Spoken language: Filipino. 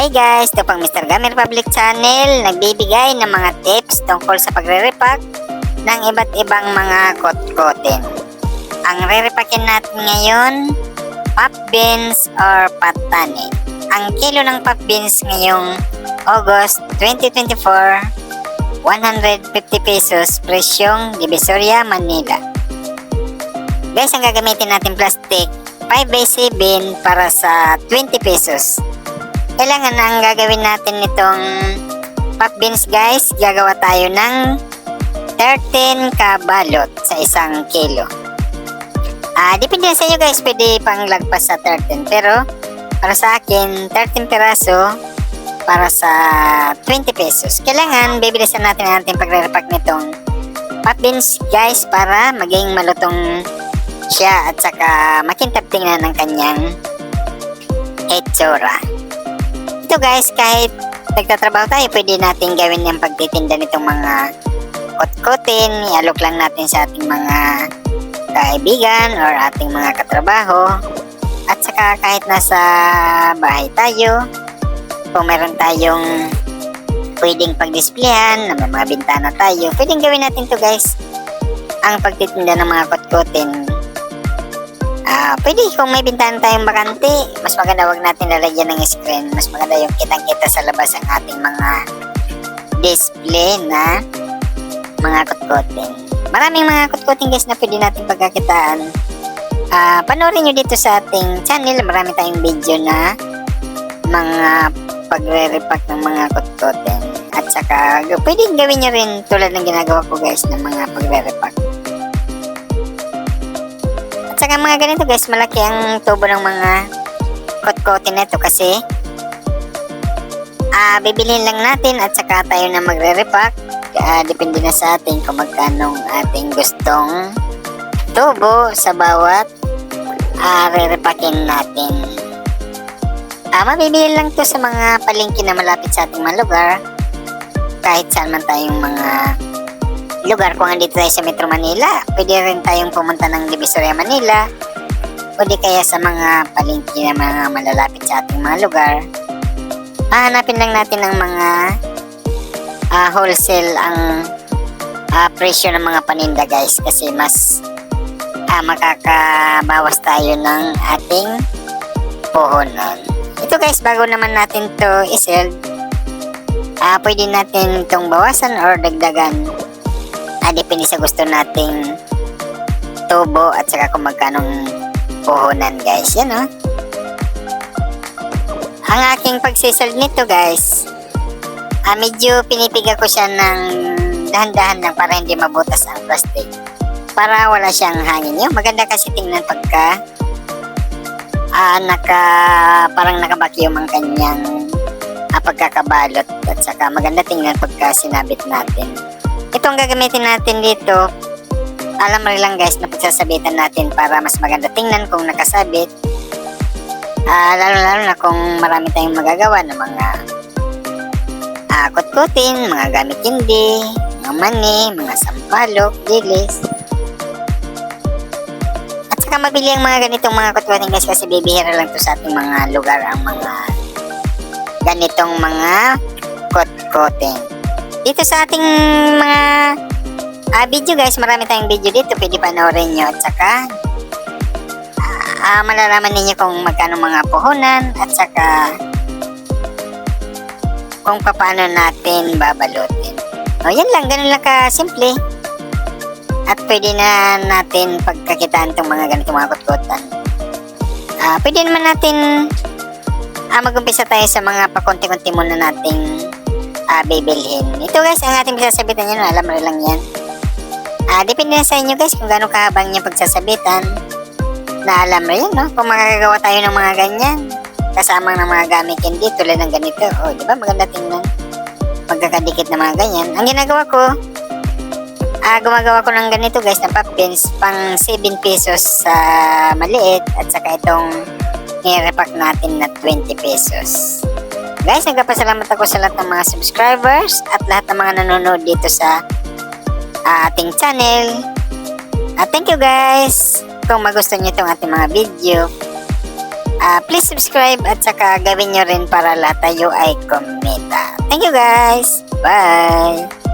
Hi guys, ito pang Mr. Gamer Public Channel, nagbibigay ng mga tips tungkol sa pagre-repack ng iba't ibang mga kot-kotin. Ang re-repackin natin ngayon, pop beans or patani. Ang kilo ng pop beans ngayong August 2024, 150 pesos, presyong Divisoria, Manila. Guys, ang gagamitin natin plastic, 5 by 7 para sa 20 pesos. Kailangan na ang gagawin natin nitong pop beans guys, gagawa tayo ng 13 kabalot sa isang kilo. Ah, depende sa inyo guys, pwede pang lagpas sa 13 pero para sa akin 13 peraso para sa 20 pesos. Kailangan bibilisan natin ang ating pagre-repack nitong pop beans guys para maging malutong siya at saka makintab tingnan ng kanyang etsura. Ito guys, kahit nagtatrabaho tayo, pwede natin gawin yung pagtitinda nitong mga kot-kotin, ialok lang natin sa ating mga kaibigan or ating mga katrabaho. At saka kahit nasa bahay tayo, kung meron tayong pwedeng pagdisplehan, na may mga bintana tayo, pwedeng gawin natin to guys. Ang pagtitinda ng mga kot-kotin, Ah, pwede kung may bintana tayong bakante, mas maganda wag natin lalagyan ng screen. Mas maganda yung kitang-kita sa labas ang ating mga display na mga kutkutin. Maraming mga kutkutin guys na pwede natin pagkakitaan. Ah, panoorin nyo dito sa ating channel. Marami tayong video na mga pagre-repack ng mga kutkutin. At saka, pwedeng gawin nyo rin tulad ng ginagawa ko guys ng mga pagre-repack. Saka mga ganito guys, malaki ang tubo ng mga kot-kotin nito kasi ah bibilhin lang natin at saka tayo na magre-repack. Ah, depende na sa atin kung magkano ang ating gustong tubo sa bawat ah, re-repackin natin. Ah, mabibili lang to sa mga palengke na malapit sa ating mga lugar. Kahit saan man tayong mga lugar kung andito tayo sa Metro Manila, pwede rin tayong pumunta ng Divisoria Manila o di kaya sa mga palengke na mga malalapit sa ating mga lugar. Hahanapin lang natin ng mga ah, wholesale ang ah, presyo ng mga paninda guys kasi mas ah, makakabawas tayo ng ating puhunan. Ito guys, bago naman natin to isell, ah, pwede natin itong bawasan or dagdagan depende sa gusto nating tubo at saka kung magkanong puhunan guys. Yan oh. Ang aking pagsisal nito guys, ah, medyo pinipiga ko siya ng dahan-dahan lang para hindi mabutas ang plastic. Para wala siyang hangin. Yung maganda kasi tingnan pagka ah, naka, parang nakabakyum ang kanyang ah, pagkakabalot at saka maganda tingnan pagka sinabit natin. Ito ang gagamitin natin dito. Alam mo lang guys na pagsasabitan natin para mas maganda tingnan kung nakasabit. Ah, lalo-lalo na kung marami tayong magagawa ng mga ah, kutkutin, mga gamit hindi, mga mani, mga sampalok, dilis. At saka mabili ang mga ganitong mga kutkutin guys kasi bibihira lang to sa ating mga lugar ang mga ganitong mga kutkutin. Dito sa ating mga ah, video guys, marami tayong video dito. Pwede panoorin nyo. At saka, ah, malalaman ninyo kung magkano mga puhunan. At saka, kung paano natin babalutin. O yan lang, ganun lang ka-simple. At pwede na natin pagkakitaan itong mga ganitong mga kutkutan. Ah, pwede naman natin ah, mag-umpisa tayo sa mga pakunti-kunti muna nating ah, bibilhin. Ito guys, ang ating pagsasabitan nyo, alam mo lang yan. Ah, depende na sa inyo guys kung gaano kahabang yung pagsasabitan. Na alam mo yun, no? Kung makakagawa tayo ng mga ganyan, kasama ng mga gamit hindi tulad ng ganito. O, di ba? Maganda tingnan. Pagkakadikit na mga ganyan. Ang ginagawa ko, ah, gumagawa ko ng ganito guys, na pins, pang 7 pesos sa maliit, at saka itong nire-repack natin na 20 pesos. Guys, nagpapasalamat ako sa lahat ng mga subscribers at lahat ng mga nanonood dito sa ah, ating channel. At thank you guys! Kung magustuhan nyo itong ating mga video, Ah, please subscribe at saka gawin nyo rin para lahat tayo ay kumita. Thank you guys! Bye!